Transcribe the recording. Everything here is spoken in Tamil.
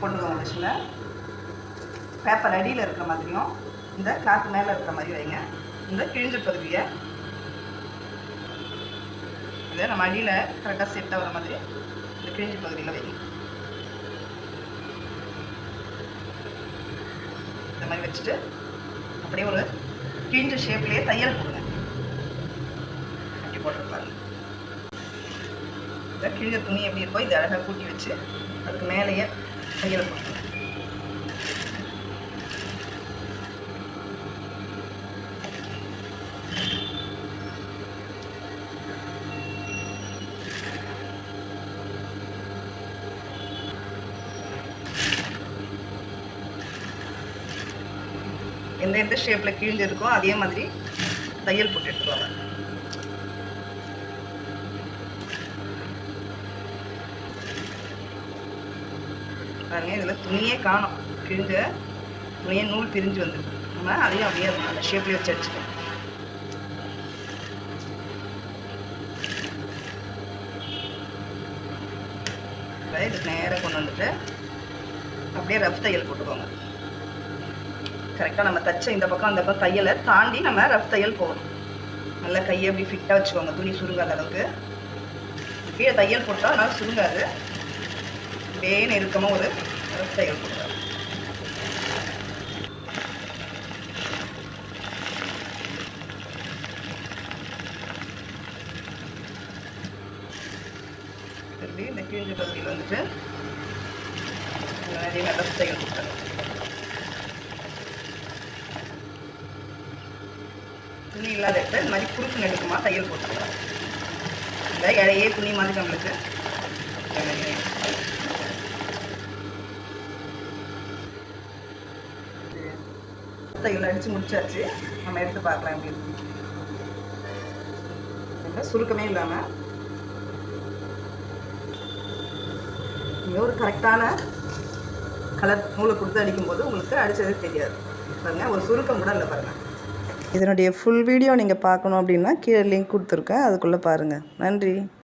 போட்டுக்கோங்க டிஷ்ஷில் பேப்பர் அடியில் இருக்கிற மாதிரியும் இந்த கிளாத் மேலே இருக்கிற மாதிரி வைங்க. இந்த கிழிஞ்ச பகுதியை. இதை நம்ம அடியில் கரெக்டாக செட் வர மாதிரி இந்த கிழிஞ்ச பகுதியில் வைங்க. இந்த மாதிரி வச்சுட்டு அப்படியே ஒரு கிழிஞ்ச ஷேப்லேயே தையல் போடுங்க. கட்டி போட்டுருப்பாங்க இந்த கிழிஞ்ச துணி எப்படி இருக்கோ இதை அழகாக கூட்டி வச்சு அதுக்கு மேலேயே தையல் எந்த எந்த ஷேப்பில் கிழிஞ்சிருக்கோ அதே மாதிரி தையல் போட்டு எடுத்துருவாங்க பாருங்க இதில் துணியே காணும். கிழிஞ்ச துணியே நூல் பிரிஞ்சு வந்துருக்கு. நம்ம அதையும் அப்படியே அந்த ஷேப்லேயே வச்சு அடிச்சுக்கோம் இதுக்கு நேராக கொண்டு வந்துட்டு அப்படியே ரஃப் தையல் போட்டுக்கோங்க. கரெக்டாக நம்ம தச்ச இந்த பக்கம் அந்த பக்கம் தையலை தாண்டி நம்ம ரஃப் தையல் போகணும். நல்லா கையை அப்படி ஃபிட்டாக வச்சுக்கோங்க. துணி சுருங்காத அளவுக்கு. கீழே தையல் போட்டால் அதனால சுருங்காது. அப்படியே நெருக்கமாக ஒரு ரஃப் தையல் போட்டுருவோம் இந்த கிழிஞ்ச பகுதியில் வந்துட்டு நிறைய ரஃப் தையல் போட்டுருவோம் துணி இல்லாத இடத்துல இந்த மாதிரி குறுக்கு நெடுக்குமா தையல் போட்டுக்கலாம் இந்த இடையே துணி மாதிரி நம்மளுக்கு தையல் அடித்து முடிச்சாச்சு. நம்ம எடுத்து பார்க்கலாம் எப்படி இருக்கு. சுருக்கமே இல்லாமல் நீங்கள் ஒரு கரெக்டான கலர் நூலை கொடுத்து அடிக்கும்போது உங்களுக்கு அடித்ததே தெரியாது. பாருங்கள் ஒரு சுருக்கம் கூட இல்லை பாருங்கள் இதனுடைய ஃபுல் வீடியோ நீங்கள் பார்க்கணும் அப்படின்னா கீழே லிங்க் கொடுத்துருக்கேன். அதுக்குள்ளே பாருங்கள் நன்றி.